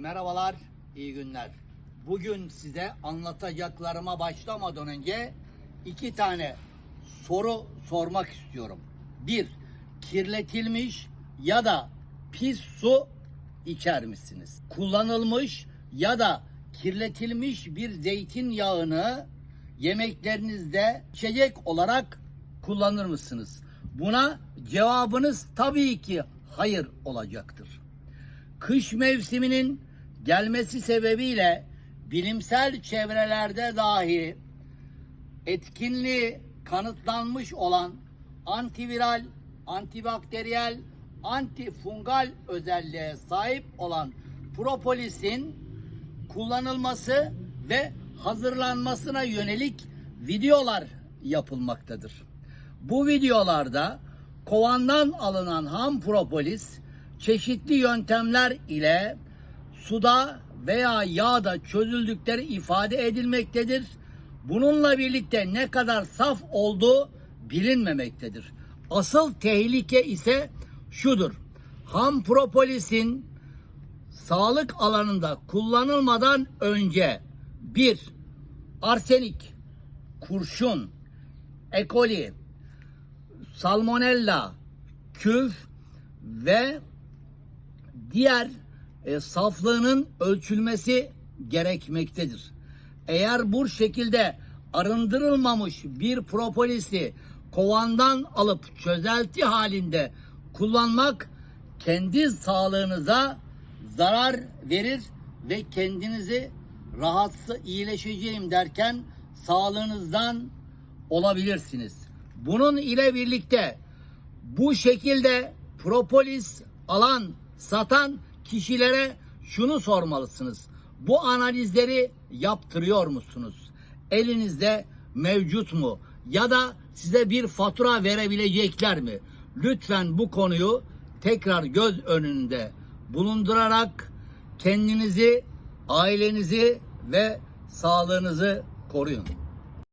Merhabalar, iyi günler. Bugün size anlatacaklarıma başlamadan önce iki tane soru sormak istiyorum. Bir, kirletilmiş ya da pis su içer misiniz? Kullanılmış ya da kirletilmiş bir zeytin yağını yemeklerinizde içecek olarak kullanır mısınız? Buna cevabınız tabii ki hayır olacaktır kış mevsiminin gelmesi sebebiyle bilimsel çevrelerde dahi etkinliği kanıtlanmış olan antiviral, antibakteriyel, antifungal özelliğe sahip olan propolisin kullanılması ve hazırlanmasına yönelik videolar yapılmaktadır. Bu videolarda kovandan alınan ham propolis çeşitli yöntemler ile suda veya yağda çözüldükleri ifade edilmektedir. Bununla birlikte ne kadar saf olduğu bilinmemektedir. Asıl tehlike ise şudur. Ham propolisin sağlık alanında kullanılmadan önce bir arsenik, kurşun, E. coli, salmonella, küf ve diğer e, saflığının ölçülmesi gerekmektedir. Eğer bu şekilde arındırılmamış bir propolisi kovandan alıp çözelti halinde kullanmak kendi sağlığınıza zarar verir ve kendinizi rahatsız iyileşeceğim derken sağlığınızdan olabilirsiniz. Bunun ile birlikte bu şekilde propolis alan, satan kişilere şunu sormalısınız. Bu analizleri yaptırıyor musunuz? Elinizde mevcut mu? Ya da size bir fatura verebilecekler mi? Lütfen bu konuyu tekrar göz önünde bulundurarak kendinizi, ailenizi ve sağlığınızı koruyun.